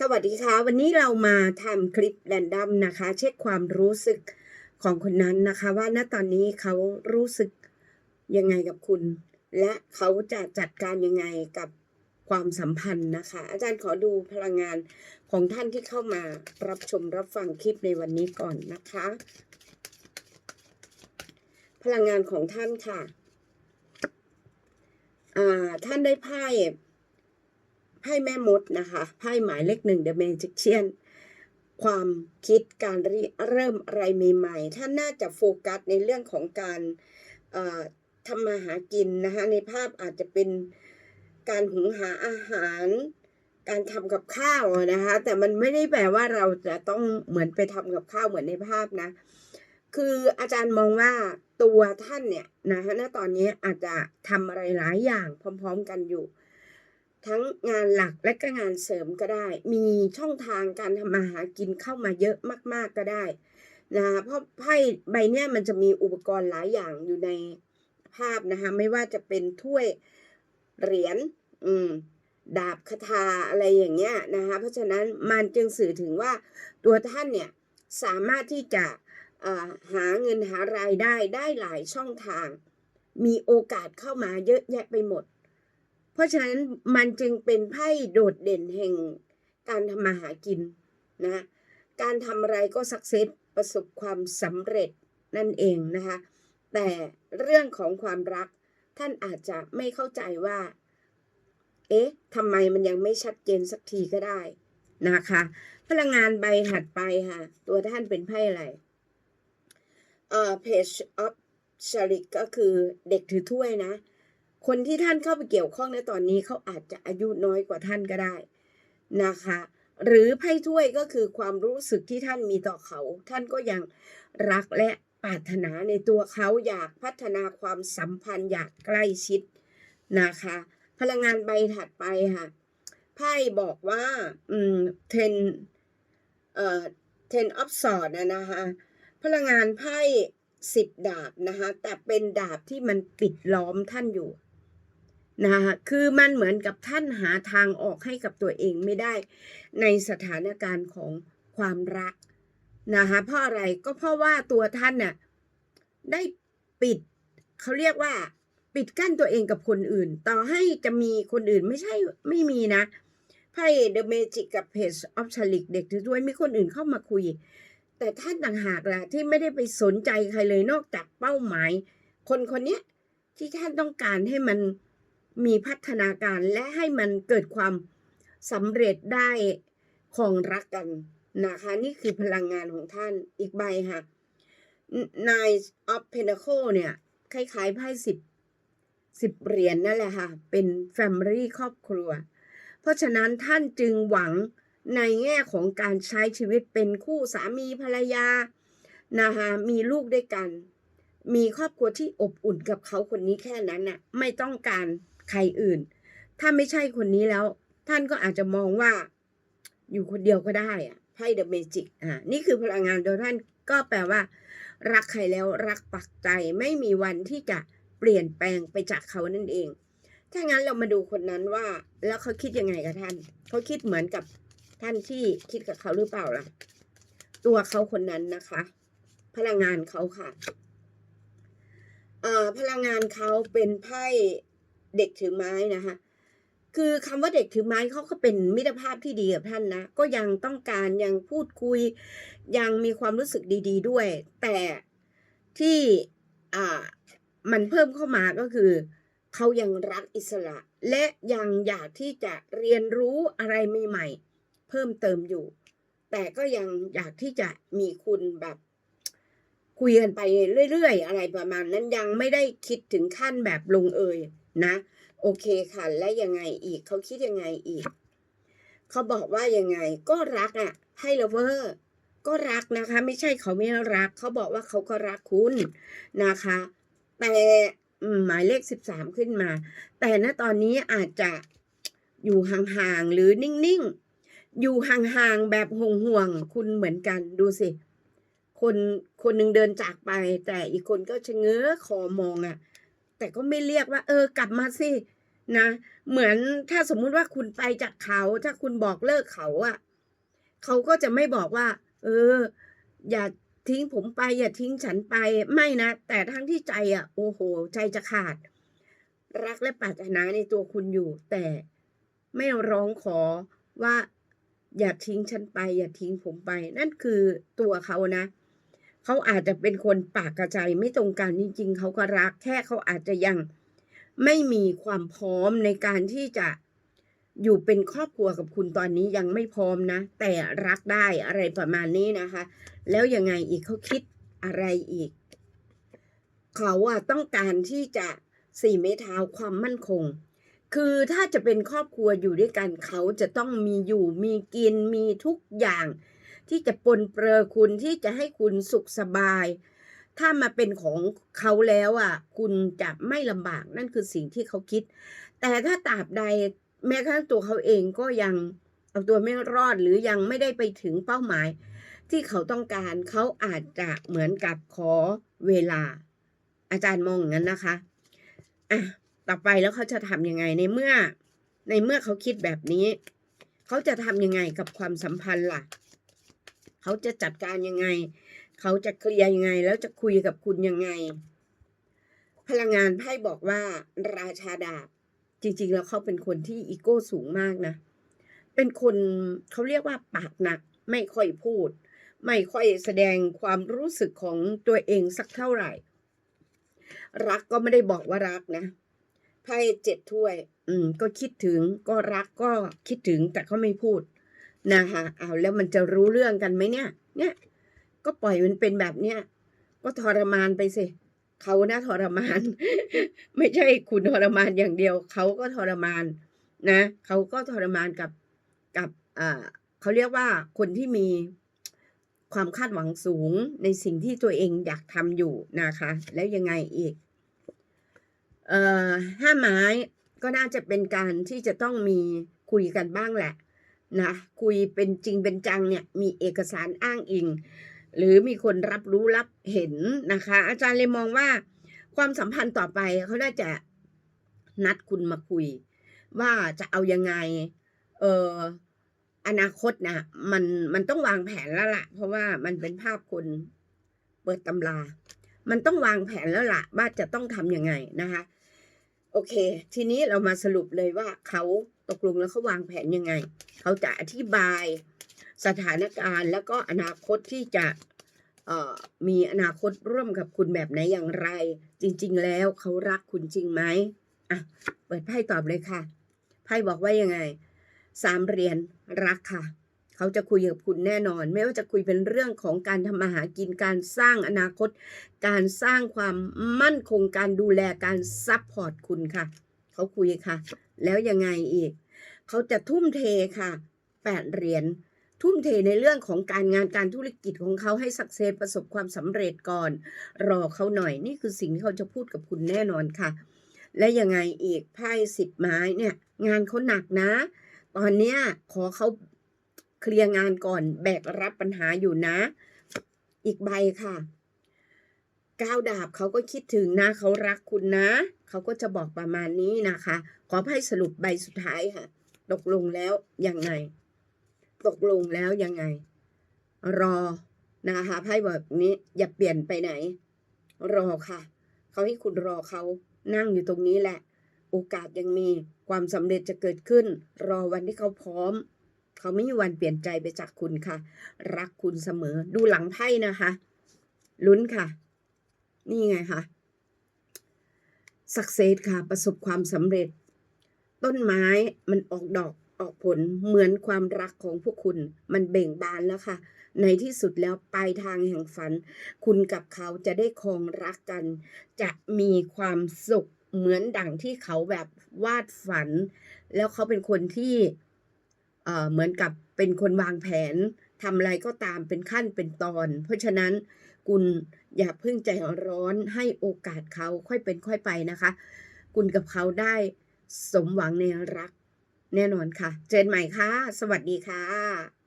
สวัสดีค่ะ วันนี้เรามาทำคลิปแรนดัมนะคะ เช็คความรู้สึกของคนนั้นนะคะ ว่าณตอนนี้เขารู้สึกยังไงกับคุณ และเขาจะจัดการยังไงกับความสัมพันธ์นะคะ อาจารย์ขอดูพลังงานของท่านที่เข้ามารับชมรับฟังคลิปในวันนี้ก่อนนะคะ พลังงานของท่านค่ะท่านได้ไพ่ ไพ่แม่มดนะคะไพ่หมายเลขหนึ่ง The Magician ความคิดการเริ่มอะไรใหม่ๆท่านน่าจะโฟกัสในเรื่องของการทำมาหากินนะคะในภาพอาจจะเป็นการหุงหาอาหาร การทำกับข้าวนะคะ แต่มันไม่ได้แปลว่าเราจะต้องเหมือนไปทำกับข้าวเหมือนในภาพนะ คืออาจารย์มองว่าตัวท่านเนี่ยนะคะณตอนนี้อาจจะทำอะไรหลายอย่างพร้อม ๆ กันอยู่ ทั้งงานหลักและก็งานเสริมก็ได้ มีช่องทางการทำมาหากินเข้ามาเยอะมาก ๆก็ได้นะคะเพราะไพ่ใบเนี้ยมันจะมีอุปกรณ์หลายอย่างอยู่ในภาพนะคะไม่ว่าจะเป็นถ้วยเหรียญอืมดาบคาถาอะไรอย่างเงี้ยนะคะเพราะฉะนั้นมันจึงสื่อถึงว่าตัวท่านเนี่ยสามารถที่จะหาเงินหารายได้ได้หลายช่องทาง มีโอกาสเข้ามาเยอะแยะไปหมด เพราะฉะนั้นมันจึงเป็นไพ่โดดเด่นแห่งการทำมาหากินนะการทำอะไรก็สักเซสประสบความสำเร็จนั่นเองนะคะแต่เรื่องของความรักท่านอาจจะไม่เข้าใจว่า เอ๊ะทำไมมันยังไม่ชัดเจนสักทีก็ได้นะคะ พลังงานใบถัดไปค่ะ ตัวท่านเป็นไพ่อะไร เอ่อ page of s h a r i ก็คือเด็กถือถ้วยนะ คนที่ท่านเข้าไปเกี่ยวข้องในตอนนี้เขาอาจจะอายุน้อยกว่าท่านก็ได้นะคะ หรือไพ่ถ้วยก็คือความรู้สึกที่ท่านมีต่อเขา ท่านก็ยังรักและปรารถนาในตัวเขาอยากพัฒนาความสัมพันธ์อยากใกล้ชิดนะคะ พลังงานใบถัดไปค่ะไพ่บอกว่าอืม ten เอ่อ ten of swords นะนะคะพลังงานไพ่สิบดาบนะคะแต่เป็นดาบที่มันปิดล้อมท่านอยู่ นะคะคือมันเหมือนกับท่านหาทางออกให้กับตัวเองไม่ได้ ในสถานการณ์ของความรักนะคะเพราะอะไรก็เพราะว่าตัวท่านน่ะได้ปิดเขาเรียกว่า ปิดกั้นตัวเองกับคนอื่น ต่อให้จะมีคนอื่นไม่ใช่ไม่มีนะไพ่เดอะเมจิกกับเพจออฟชลิกเด็กถือด้วยมีคนอื่นเข้ามาคุย แต่ท่านต่างหากล่ะที่ไม่ได้ไปสนใจใครเลยนอกจากเป้าหมาย คนคนนี้ที่ท่านต้องการให้มัน มีพัฒนาการและให้มันเกิดความสำเร็จได้ของรักกันนะคะ นี่คือพลังงานของท่านอีกใบค่ะ Nine of Pentacle เนี่ย คล้ายๆไพ่สิบสิบเหรียญนั่นแหละค่ะ เป็น Family ครอบครัว เพราะฉะนั้นท่านจึงหวังในแง่ของการใช้ชีวิตเป็นคู่สามีภรรยานะคะมีลูกด้วยกัน มีครอบครัวที่อบอุ่นกับเขาคนนี้แค่นั้นน่ะ ไม่ต้องการ ใครอื่น ถ้าไม่ใช่คนนี้แล้ว ท่านก็อาจจะมองว่า อยู่คนเดียวก็ได้อะไพ่เดอะเมจิกอ่านี่คือพลังงานโดยท่านก็แปลว่า รักใครแล้วรักปักใจไม่มีวันที่จะเปลี่ยนแปลงไปจากเขานั่นเอง ถ้างั้นเรามาดูคนนั้นว่า แล้วเขาคิดยังไงกับท่าน เขาคิดเหมือนกับท่านที่คิดกับเขาหรือเปล่าล่ะ ตัวเขาคนนั้นนะคะ พลังงานเขาค่ะพลังงานเขาเป็นไพ่ เด็กถือไม้นะคะคือคำว่าเด็กถือไม้เขาก็เป็นมิตรภาพที่ดีกับท่านนะ ก็ยังต้องการยังพูดคุย ยังมีความรู้สึกดี ๆ ด้วย แต่ที่อ่ามันเพิ่มเข้ามาก็คือเขายังรักอิสระ และยังอยากที่จะเรียนรู้อะไรใหม่ๆเพิ่มเติมอยู่ แต่ก็ยังอยากที่จะมีคุณแบบคุยกันไปเรื่อยๆ อะไรประมาณนั้นยังไม่ได้คิดถึงขั้นแบบลงเอย นะ โอเคค่ะ และยังไงอีกเขาคิดยังไงอีก เขาบอกว่ายังไงก็รักอะ ให้เลเวอร์ก็รักนะคะ ไม่ใช่เขาไม่รัก เขาบอกว่าเขาก็รักคุณนะคะ แต่หมายเลขสิบสามขึ้นมา แต่ณตอนนี้อาจจะอยู่ห่างๆหรือนิ่งๆ อยู่ห่างๆแบบห่วงๆคุณเหมือนกันดูสิคนคนหนึ่งเดินจากไป แต่อีกคนก็ชะเง้อคอมองอะ่ะ แต่ก็ไม่เรียกว่า เออกลับมาสินะ เหมือนถ้าสมมุติว่าคุณไปจากเขา ถ้าคุณบอกเลิกเขาอะ่ะเขาก็จะไม่บอกว่า เออ อย่าทิ้งผมไป อย่าทิ้งฉันไปไม่นะ แต่ทั้งที่ใจอะ โอ้โห ใจจะขาด รักและปรารถนาในตัวคุณอยู่ แต่ไม่ร้องขอว่า อย่าทิ้งฉันไป อย่าทิ้งผมไป นั่นคือตัวเขานะ เขาอาจจะเป็นคนปากกระใจไม่ตรงกันจริง ๆเขาก็รักแค่เขาอาจจะยังไม่มีความพร้อมในการที่จะอยู่เป็นครอบครัวกับคุณตอนนี้ยังไม่พร้อมนะ แต่รักได้อะไรประมาณนี้นะคะ แล้วยังไงอีกเขาคิดอะไรอีก เขาอะต้องการที่จะสี่เมตรเท้าความมั่นคง คือถ้าจะเป็นครอบครัวอยู่ด้วยกันเขาจะต้องมีอยู่มีกินมีทุกอย่าง ที่จะปนเปื้อคุณที่จะให้คุณสุขสบาย ถ้ามาเป็นของเขาแล้วอะ คุณจะไม่ลำบากนั่นคือสิ่งที่เขาคิด แต่ถ้าตราบใดแม้กระทั่งตัวเขาเองก็ยังเอาตัวไม่รอดหรือยังไม่ได้ไปถึงเป้าหมาย ที่เขาต้องการเขาอาจจะเหมือนกับขอเวลา อาจารย์มองอย่างนั้นนะคะอะต่อไปแล้วเขาจะทำยังไงในเมื่อ ในเมื่อเขาคิดแบบนี้ เขาจะทำยังไงกับความสัมพันธ์ล่ะ เขาจะจัดการยังไง เขาจะเคลียร์ยังไง แล้วจะคุยกับคุณยังไง พลังงานไพ่บอกว่าราชาดาบ จริง ๆ แล้วเขาเป็นคนที่อีโก้สูงมากนะ เป็นคนเขาเรียกว่าปากหนัก ไม่ค่อยพูด ไม่ค่อยแสดงความรู้สึกของตัวเองสักเท่าไหร่ รักก็ไม่ได้บอกว่ารักนะไพ่เจ็ดถ้วย อืม ก็คิดถึง ก็รักก็คิดถึงแต่ก็ไม่พูด นะคะเอาแล้วมันจะรู้เรื่องกันไหมเนี่ย เนี่ย ก็ปล่อยมันเป็นแบบเนี้ยก็ทรมานไปสิเขานะทรมาน ไม่ใช่คุณทรมานอย่างเดียว เขาก็ทรมานนะเขาก็ทรมานกับกับอ่าเขาเรียกว่าคนที่มีความคาดหวังสูงในสิ่งที่ตัวเองอยากทำอยู่นะคะ แล้วยังไงอีกเอ่อห้าไม้ก็น่าจะเป็นการที่จะต้องมีคุยกันบ้างแหละ นะคุยเป็นจริงเป็นจังเนี่ยมีเอกสารอ้างอิง หรือมีคนรับรู้รับเห็นนะคะ อาจารย์เลยมองว่า ความสัมพันธ์ต่อไปเขาน่าจะนัดคุณมาคุย ว่าจะเอายังไง เอออนาคตนะมันมันต้องวางแผนแล้วล่ะ เพราะว่ามันเป็นภาพคนเปิดตำรา มันต้องวางแผนแล้วล่ะ ว่าจะต้องทำยังไงนะคะ โอเค ทีนี้เรามาสรุปเลยว่าเขา ตกลงแล้วเขาวางแผนยังไง เขาจะอธิบายสถานการณ์แล้วก็อนาคตที่จะมีอนาคตร่วมกับคุณแบบไหนอย่างไร จริง ๆ แล้วเขารักคุณจริงไหมอะเปิดไพ่ตอบเลยค่ะไพ่บอกว่ายังไงสามเหรียญรักค่ะ เขาจะคุยกับคุณแน่นอน ไม่ว่าจะคุยเป็นเรื่องของการทำมาหากินการสร้างอนาคต การสร้างความมั่นคงการดูแลการซัพพอร์ตคุณค่ะ เขาคุยค่ะ แล้วยังไงอีก เขาจะทุ่มเทค่ะแปดเหรียญทุ่มเทในเรื่องของการงานการธุรกิจของเขาให้สักเซสประสบความสำเร็จก่อน รอเขาหน่อยนี่คือสิ่งที่เขาจะพูดกับคุณแน่นอนค่ะ และยังไงอีกไพ่สิบไม้เนี่ย งานเขาหนักนะ ตอนเนี้ยขอเขาเคลียร์งานก่อนแบกรับปัญหาอยู่นะ อีกใบค่ะ ก้าวดาบเขาก็คิดถึงนะเขารักคุณนะ เขาก็จะบอกประมาณนี้นะคะ ขอไพ่สรุปใบสุดท้ายค่ะ ตกลงแล้วยังไง ตกลงแล้วยังไง รอนะคะไพ่แบบนี้อย่าเปลี่ยนไปไหน รอค่ะ เขาให้คุณรอเขานั่งอยู่ตรงนี้แหละ โอกาสยังมีความสำเร็จจะเกิดขึ้น รอวันที่เขาพร้อม เขาไม่มีวันเปลี่ยนใจไปจากคุณค่ะ รักคุณเสมอดูหลังไพ่นะคะ ลุ้นค่ะ นี่ไงคะสักเซสค่ะ ประสบความสำเร็จ ต้นไม้มันออกดอกออกผลเหมือนความรักของพวกคุณ มันเบ่งบานแล้วค่ะ ในที่สุดแล้วปลายทางแห่งฝัน คุณกับเขาจะได้ครองรักกัน จะมีความสุขเหมือนดังที่เขาแบบวาดฝัน แล้วเขาเป็นคนที่เเหมือนกับเป็นคนวางแผนทำอะไรก็ตามเป็นขั้นเป็นตอน เพราะฉะนั้น คุณอย่าเพิ่งใจร้อนให้โอกาสเขาค่อยเป็นค่อยไปนะคะ คุณกับเขาได้สมหวังในรักแน่นอนค่ะ เจอกันใหม่ค่ะ สวัสดีค่ะ